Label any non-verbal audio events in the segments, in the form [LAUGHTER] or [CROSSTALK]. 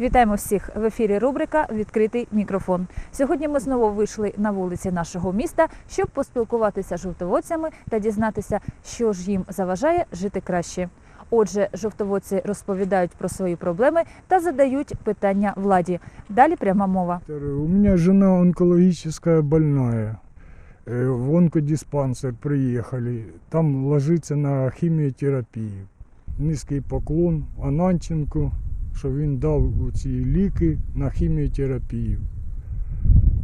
Вітаємо всіх в ефірі. Рубрика Відкритий мікрофон. Сьогодні ми знову вийшли на вулиці нашого міста, щоб поспілкуватися з жовтоводцями та дізнатися, що ж їм заважає жити краще. Отже, жовтоводці розповідають про свої проблеми та задають питання владі. Далі пряма мова. У меня жена онкологическая больная. Э, В онкодиспансер приехали. Там ложиться на хіміотерапію. Низький поклон Ананченку, що він дав ці ліки на хіміотерапію.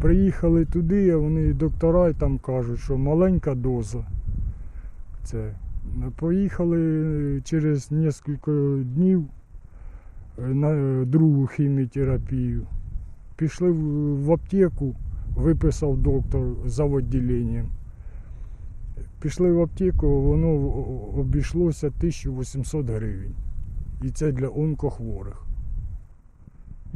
Приїхали туди, а вони доктора там кажуть, що маленька доза. Це. Поїхали через кілька днів е, на е, другу хіміотерапію. Пішли в аптеку, виписав доктор за відділенням. Пішли в аптеку, воно обійшлося 1800 гривень. І це для онкохворих.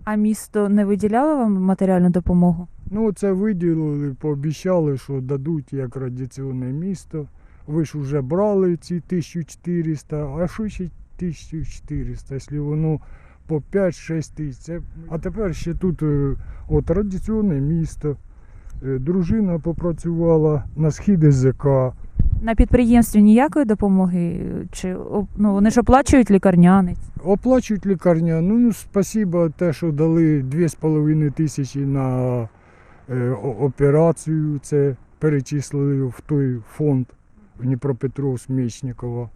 А місто не виділяло вам матеріальну допомогу? Ну, це виділили, пообіцяли, що дадуть як радіаційне місто. Ви ж вже брали ці 1400, а що ще 1400, якщо воно по 5-6 тисяч. Це- А тепер ще тут е, от радіаційне місто. Е, Дружина попрацювала на схід ЗК. На підприємстві ніякої допомоги? Чи ну вони ж оплачують лікарняний? Оплачують лікарня. Ну, спасибо, те, що дали 2,5 тисячі на е, операцію. Це перечислили в той фонд в Дніпропетровськ Мечникова.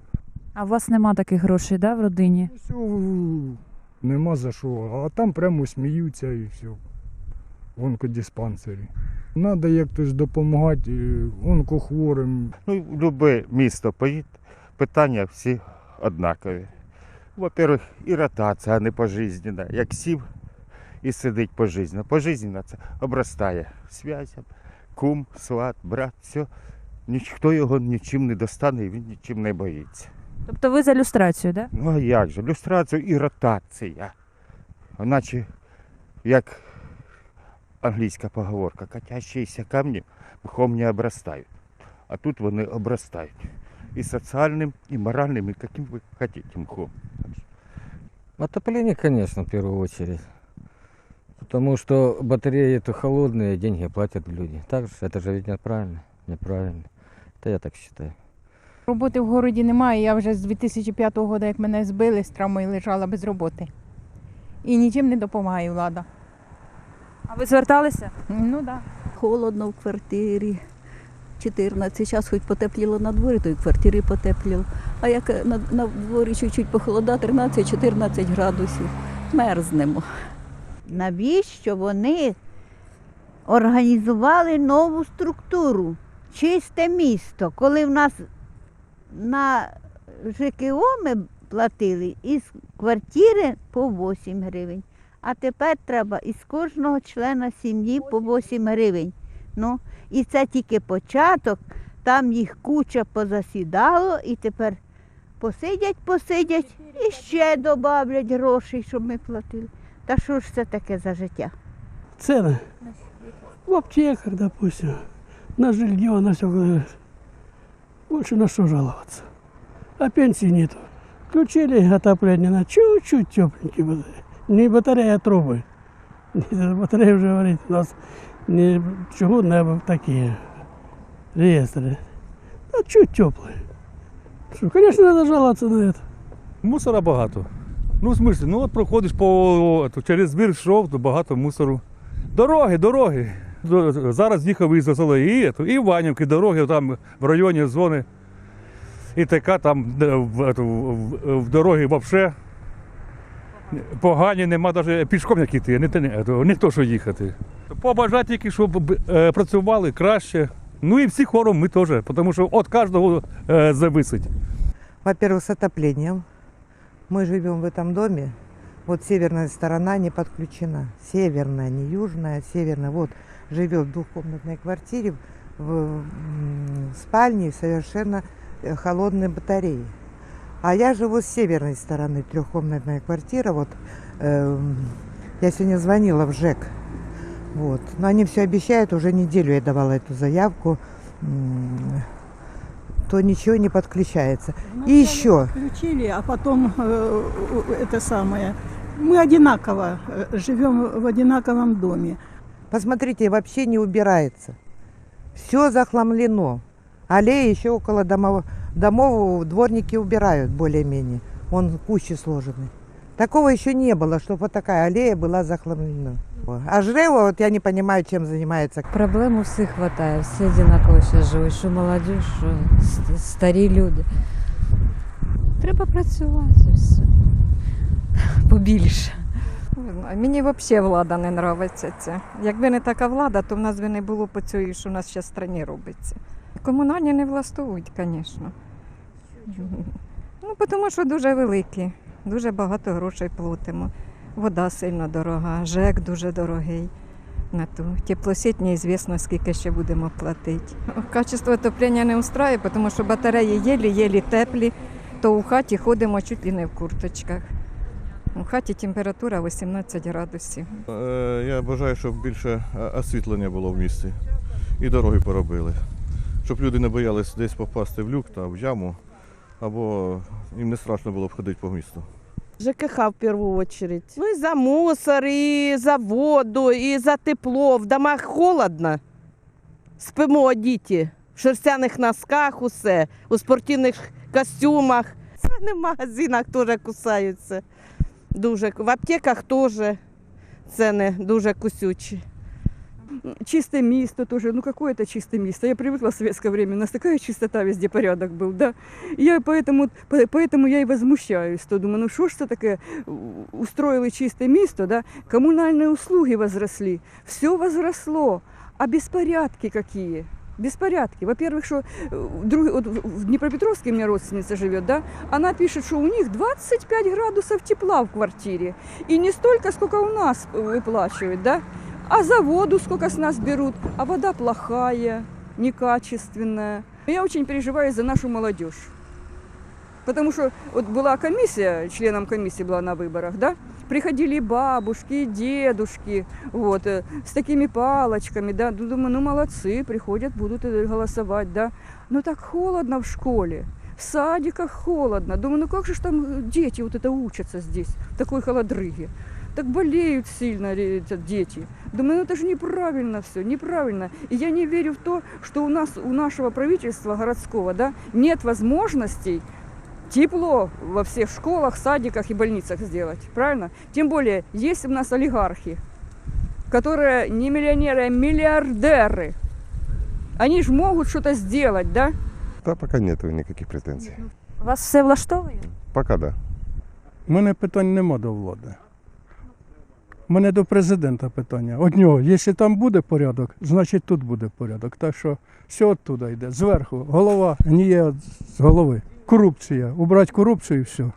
А у вас нема таких грошей, да, в родині? Все, нема за що. А там прямо сміються і все. В онкодиспансері. Треба як хтось допомагати е, онкохворим. Ну, в любе місто поїдь, питання всі однакові. Во-первых, і ротація, не пожизненна. Як сів і сидить пожизненно. Пожизненно це обростає зв'язям, кум, сват, брат, все. Ніхто його нічим не достане і він нічим не боїться. Тобто ви за люстрацію, да? Ну а як же? Люстрація і ротація. Іначе, як англійська поговорка, катящиеся камні мхом не обрастають. А тут вони обрастають. І соціальним, і моральним, і яким ви хочете мхом. Отопление, конечно, в первую очередь. Потому что батареи это холодные, деньги платят люди. Так же, это же ведь неправильно. Неправильно. Это я так считаю. Роботи в городі немає. Я вже з 2005 року, як мене збили з травмою, лежала без роботи. І нічим не допомагає влада. А ви зверталися? Ну так. Да. холодно в квартирі. 14, зараз хоч потепліло на дворі, то і в квартирі потепліло. А як на, на дворі чуть-чуть похолода, 13-14 градусів, мерзнемо. навіщо вони організували нову структуру, чисте місто, коли в нас на ЖКО ми платили із квартири по 8 гривень, а тепер треба із кожного члена сім'ї по 8 гривень. Ну, і це тільки початок, там їх куча позасідало, і тепер посидять, посидять і ще додавлять грошей, щоб ми платили. Та що ж це таке за життя? цены. В аптеках, допустим, на жилье, на все. Больше на что жаловаться. А пенсии нету. Включили отопление на чуть-чуть тепленькие батареи. Не батарея, а трубы. Не Батарея уже говорит, у нас не чугунные, а такие реестры. А чуть теплые. Что, конечно, надо жаловаться на это. Мусора багато. Ну, в смислі, ну от проходиш по ето, через збір йшов, то багато мусору. Дороги, дороги. До- Зараз їхав із Золої, і, ето, і Ванівки, дороги там в районі зони. І така там де, в, ето, в, в дорогі взагалі. Погані, нема навіть пішком як іти, не, те- не, ето, не то, що їхати. Побажати тільки, щоб е, працювали краще. Ну і всі хором ми теж, тому що від кожного е, зависить. Во-первых, с отоплением. Мы живем в этом доме. Вот северная сторона не подключена. Северная, не южная, северная. Вот живет в двухкомнатной квартире в м, спальне совершенно э, холодные батареи. А я живу с северной стороны, трехкомнатная квартира. Вот эм, я сегодня звонила в ЖЭК. Вот. Но они все обещают, уже неделю я давала эту заявку. То ничего не подключается. И еще Включили, а потом э, это самое, Мы одинаково э, живем в одинаковом доме. Посмотрите, вообще не убирается. Все захламлено. Аллеи еще около домов, домов дворники убирают более-менее. Вон кущи сложены. Такого еще не было, чтобы вот такая аллея была захламлена. А Жрево, вот я не понимаю, чем занимается. Проблем у всіх вистачає, всі однаково ще живуть, що молодь, що ст- старі люди. Треба працювати і все. [LAUGHS] Побільше. Мені взагалі влада не подобається це. Якби не така влада, то в нас би не було по цього, що в нас зараз в країні робиться. Комунальні не влаштовують, звісно. Ну, тому що дуже великі, дуже багато грошей платимо. Вода сильно дорога, ЖЕК дуже дорогий. На ту теплосеть неізвісно, скільки ще будемо платити. Качество отоплення не устраює, тому що батареї єлі-єлі теплі, то у хаті ходимо чуть ли не в курточках. У хаті температура 18 градусів. Е, Я бажаю, щоб більше е, освітлення було в місті і дороги поробили. Щоб люди не боялись десь попасти в люк та в яму, або їм не страшно було б ходити по місту. ЖКХ в первую очередь. Ну и за мусор, и за воду, и за тепло. В домах холодно. Спимо діти в шерстяних носках, усе, у спортивних костюмах. [LAUGHS] Ціни в магазинах теж кусаються. Дуже. В аптеках теж ціни дуже кусючі. Чистое место тоже. Ну какое это чистое место? Я привыкла в советское время. У нас такая чистота, везде порядок был, да. Я поэтому, по- поэтому я и возмущаюсь. То думаю, ну что ж это такое? Устроили чистое место, да? Коммунальные услуги возросли. Все возросло. А беспорядки какие? Беспорядки. Во-первых, что э, друг- вот в в Днепропетровске у меня родственница живет, да, она пишет, что у них 25 градусов тепла в квартире. И не столько, сколько у нас э, выплачивают, да. А за воду сколько с нас берут, а вода плохая, некачественная. Я очень переживаю за нашу молодежь. Потому что вот была комиссия, членом комиссии была на выборах, да, приходили бабушки, дедушки, вот, э, с такими палочками, да, Ну, думаю, ну молодцы, приходят, будут э, голосовать, да. Но так холодно в школе, в садиках холодно. Думаю, ну как же там э, дети вот это учатся здесь, в такой холодрыге Так болеют сильно ре- эти дети. Думаю, ну это же неправильно все, неправильно. И я не верю в то, что у нас, у нашего правительства городского, да, нет возможностей тепло во всех школах, садиках и больницах сделать. Правильно? Тем более, есть у нас олигархи, которые не миллионеры, а миллиардеры. Они же могут что-то сделать, да? Та поки нету ніяких претензій. Вас все влаштовує? Поки да. У мене питань нема до влади. Мене до президента питання. От нього, якщо там буде порядок, значить тут буде порядок. Так що все оттуда йде, зверху, голова гніє з голови. Корупція. Убрати корупцію і все.